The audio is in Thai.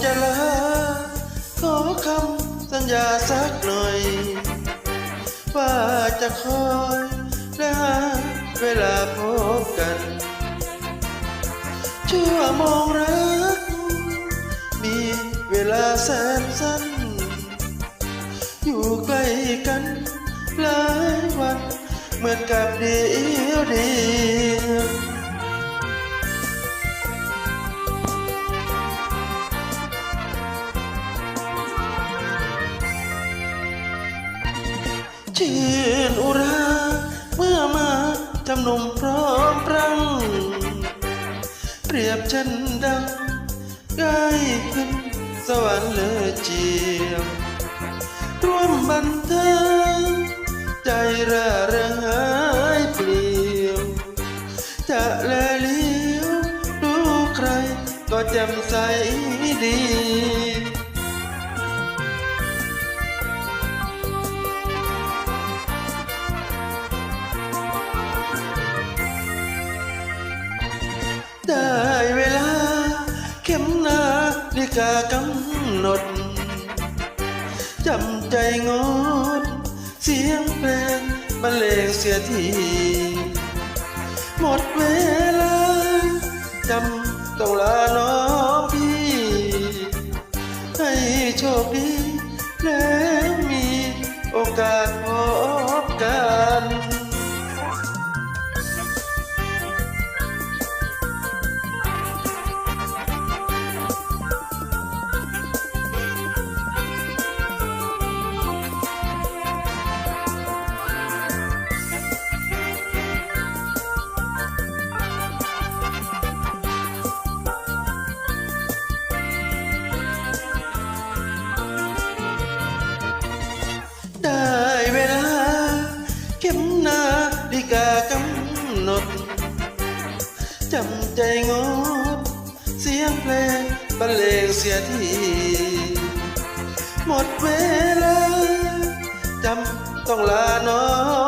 อย่ลาขอคำสัญญาสักหน่อย ว่าจะคอยและหาเวลาพบกันชั่วมองรัก มีเวลาแสนสั้น อยู่ใกล้กันหลายวันเหมือนกับเดียวดี ชื่นอุรา เมื่อมาจำนมพร้อมพรัง เปรียบฉันดังใกล้ขึ้นสวรรค์เลยเจียมร่วมบันเทิงใจระเริงหายเปลี่ยวจะแลเลี้ยวดูใครก็จ่มใสดี ฬิกากำหนดจำใจงด เสียงเพลงบรรเลงเสียที หมดเวลาจำต้องลาน้องพี่ ให้โชคดีแล้วมีโอกาสพบ จำใจงด เสียงเพลงบรรเลงเสียทีหมดเวลาจำต้องลาน้อง